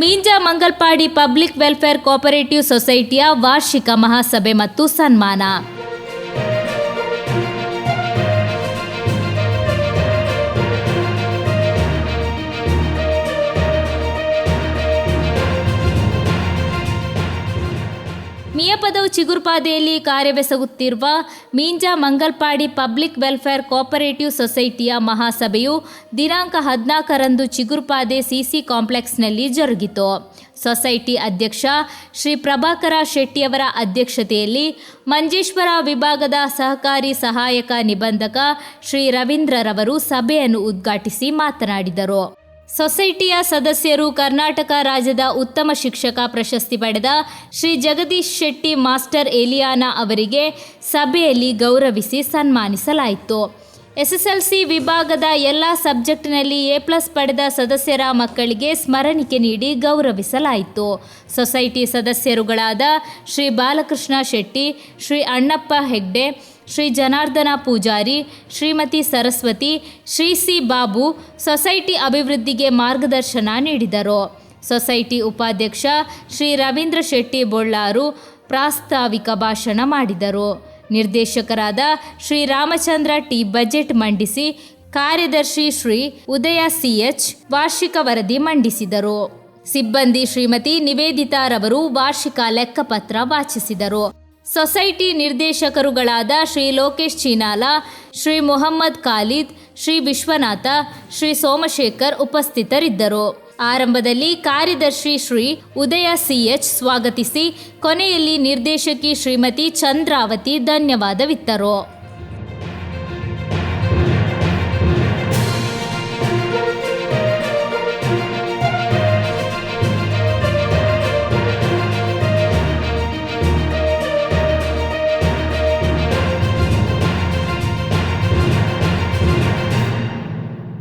Meenja Mangalpady public welfare cooperative ಸೊಸೈಟಿಯ ವಾರ್ಷಿಕ ಮಹಾಸಭೆ ಮತ್ತು ಸನ್ಮಾನ. ಮಿಯಪದವು ಚಿಗುರುಪಾದೆಯಲ್ಲಿ ಕಾರ್ಯವೆಸಗುತ್ತಿರುವ Meenja Mangalpady public welfare cooperative ಸೊಸೈಟಿಯ ಮಹಾಸಭೆಯು ದಿನಾಂಕ ಹದಿನಾಲ್ಕರಂದು ಚಿಗುರುಪಾದೆ ಸಿಸಿ ಕಾಂಪ್ಲೆಕ್ಸ್ನಲ್ಲಿ ಜರುಗಿತು. ಸೊಸೈಟಿ ಅಧ್ಯಕ್ಷ ಶ್ರೀ ಪ್ರಭಾಕರ ಶೆಟ್ಟಿಯವರ ಅಧ್ಯಕ್ಷತೆಯಲ್ಲಿ ಮಂಜೇಶ್ವರ ವಿಭಾಗದ ಸಹಕಾರಿ ಸಹಾಯಕ ನಿಬಂಧಕ ಶ್ರೀ ರವೀಂದ್ರರವರು ಸಭೆಯನ್ನು ಉದ್ಘಾಟಿಸಿ ಮಾತನಾಡಿದರು. ಸೊಸೈಟಿಯ ಸದಸ್ಯರು ಕರ್ನಾಟಕ ರಾಜ್ಯದ ಉತ್ತಮ ಶಿಕ್ಷಕ ಪ್ರಶಸ್ತಿ ಪಡೆದ ಶ್ರೀ ಜಗದೀಶ್ ಶೆಟ್ಟಿ ಮಾಸ್ಟರ್ ಏಲಿಯಾನ ಅವರಿಗೆ ಸಭೆಯಲ್ಲಿ ಗೌರವಿಸಿ ಸನ್ಮಾನಿಸಲಾಯಿತು. ಎಸ್ಎಸ್ಎಲ್ಸಿ ವಿಭಾಗದ ಎಲ್ಲ ಸಬ್ಜೆಕ್ಟ್ನಲ್ಲಿ ಎ ಪ್ಲಸ್ ಪಡೆದ ಸದಸ್ಯರ ಮಕ್ಕಳಿಗೆ ಸ್ಮರಣಿಕೆ ನೀಡಿ ಗೌರವಿಸಲಾಯಿತು. ಸೊಸೈಟಿ ಸದಸ್ಯರುಗಳಾದ ಶ್ರೀ ಬಾಲಕೃಷ್ಣ ಶೆಟ್ಟಿ, ಶ್ರೀ ಅಣ್ಣಪ್ಪ ಹೆಗ್ಡೆ ಶ್ರೀ ಜನಾರ್ದನ ಪೂಜಾರಿ, ಶ್ರೀಮತಿ ಸರಸ್ವತಿ, ಶ್ರೀ ಸಿ ಬಾಬು ಸೊಸೈಟಿ ಅಭಿವೃದ್ಧಿಗೆ ಮಾರ್ಗದರ್ಶನ ನೀಡಿದರು. ಸೊಸೈಟಿ ಉಪಾಧ್ಯಕ್ಷ ಶ್ರೀ ರವೀಂದ್ರ ಶೆಟ್ಟಿ ಬೊಳ್ಳಾರು ಪ್ರಾಸ್ತಾವಿಕ ಭಾಷಣ ಮಾಡಿದರು. ನಿರ್ದೇಶಕರಾದ ಶ್ರೀ ರಾಮಚಂದ್ರ ಟಿ ಬಜೆಟ್ ಮಂಡಿಸಿ ಕಾರ್ಯದರ್ಶಿ ಶ್ರೀ ಉದಯ ಸಿಎಚ್ ವಾರ್ಷಿಕ ವರದಿ ಮಂಡಿಸಿದರು. ಸಿಬ್ಬಂದಿ ಶ್ರೀಮತಿ ನಿವೇದಿತಾರವರು ವಾರ್ಷಿಕ ಲೆಕ್ಕಪತ್ರ ವಾಚಿಸಿದರು. ಸೊಸೈಟಿ ನಿರ್ದೇಶಕರುಗಳಾದ ಶ್ರೀ ಲೋಕೇಶ್ ಚೀನಾಲ, ಶ್ರೀ ಮೊಹಮ್ಮದ್ ಖಾಲಿದ್, ಶ್ರೀ ವಿಶ್ವನಾಥ, ಶ್ರೀ ಸೋಮಶೇಖರ್ ಉಪಸ್ಥಿತರಿದ್ದರು. ಆರಂಭದಲ್ಲಿ ಕಾರ್ಯದರ್ಶಿ ಶ್ರೀ ಉದಯ ಸಿಎಚ್ ಸ್ವಾಗತಿಸಿ, ಕೊನೆಯಲ್ಲಿ ನಿರ್ದೇಶಕಿ ಶ್ರೀಮತಿ ಚಂದ್ರಾವತಿ ಧನ್ಯವಾದವಿತ್ತರು.